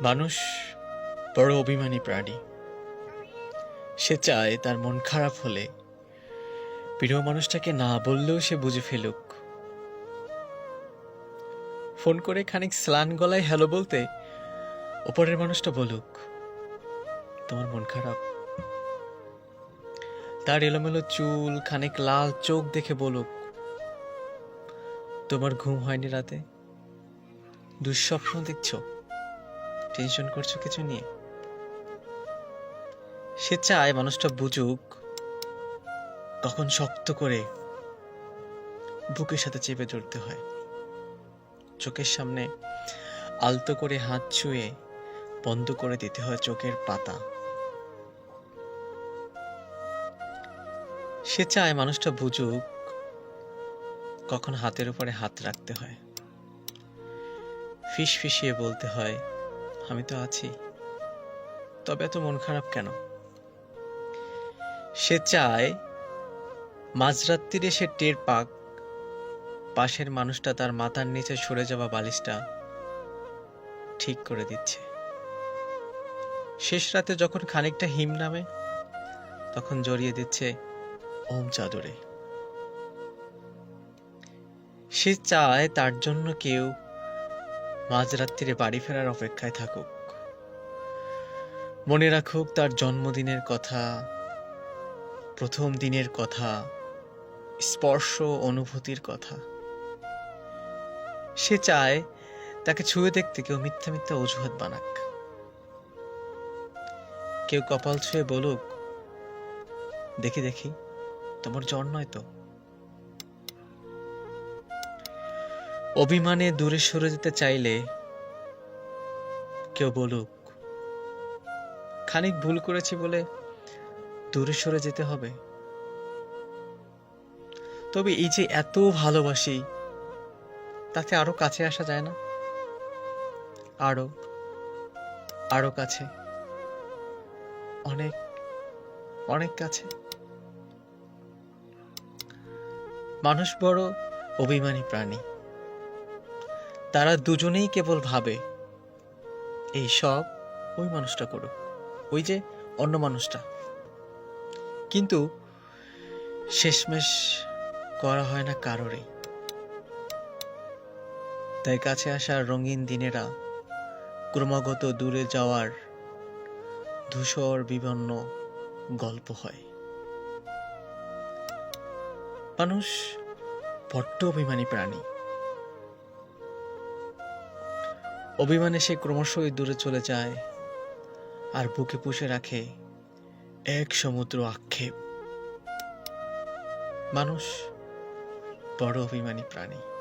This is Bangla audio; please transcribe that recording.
মানুষ বড় অভিমানী প্রাণী। সে চায় তার মন খারাপ হলে প্রিয় মানুষটাকে না বললেও সে বুঝে ফেলুক। ফোন করে খানিক স্লান গলায় হ্যালো বলতে ওপরের মানুষটা বলুক, তোমার মন খারাপ? তার এলোমেলো চুল খানিক লাল চোখ দেখে বলুক, তোমার ঘুম হয়নি রাতে? দুঃস্বপ্ন দেখছ? টেনশন করছ কিছু নিয়ে? সে চায় মানুষটা বুঝুক, তখন শক্ত করে বুকের সাথে চেপে ধরতে হয়। চোখের সামনে আলতো করে হাত ছুঁয়ে বন্ধ করে দিতে হয় চোখের পাতা। সে চায় মানুষটা বুঝুক, কখন হাতের উপরে হাত রাখতে হয়। ফিস ফিসিয়ে বলতে হয় আমি তো আছি। তবে এত মন খারাপ কেন? সে চায় মাঝরাত্রিরে সে টের পাক, পাশের মানুষটা তার মাথার নিচে সরে যাওয়া বালিশটা ঠিক করে দিচ্ছে। শেষ রাতে যখন খানিকটা হিম নামে, তখন জড়িয়ে দিচ্ছে ওম চাদরে। সে চায় তার জন্য কেউ মাঝরাত্রিরে বাড়ি ফেরার অপেক্ষায় থাকুক। মনে রাখুক তার জন্মদিনের কথা, প্রথম দিনের কথা, স্পর্শ অনুভূতির কথা। সে চায় তাকে ছুঁয়ে দেখতে কেউ মিথ্যা মিথ্যা অজুহাত বানাক। কেউ কপাল ছুঁয়ে বলুক, দেখি দেখি, তোমার জ্বর নয় তো? অভিমানে দূরে সরে যেতে চাইলে কেউ বলুক, খানিক ভুল করেছি বলে দূরে সরে যেতে হবে। তবে এই যে এত ভালোবাসি, তাতে আরও কাছে আসা যায় না? আরও আরও কাছে। অনেক অনেক কাছে। মানুষ বড় অভিমানী প্রাণী। তারা দুজনেই কেবল ভাবে, এই সব ওই মানুষটা করুক, ওই যে অন্য মানুষটা। কিন্তু শেষমেশ করা হয় না কারোরই। তাই কাছে আসার রঙিন দিনেরা ক্রমাগত দূরে যাওয়ার ধূসর বিবন্ন গল্প হয়। মানুষ বড্ড অভিমানী প্রাণী। অভিমানে সে ক্রমশই দূরে চলে যায় আর বুকে পুষে রাখে এক সমুদ্র আক্ষেপ। মানুষ বড় অভিমানী প্রাণী।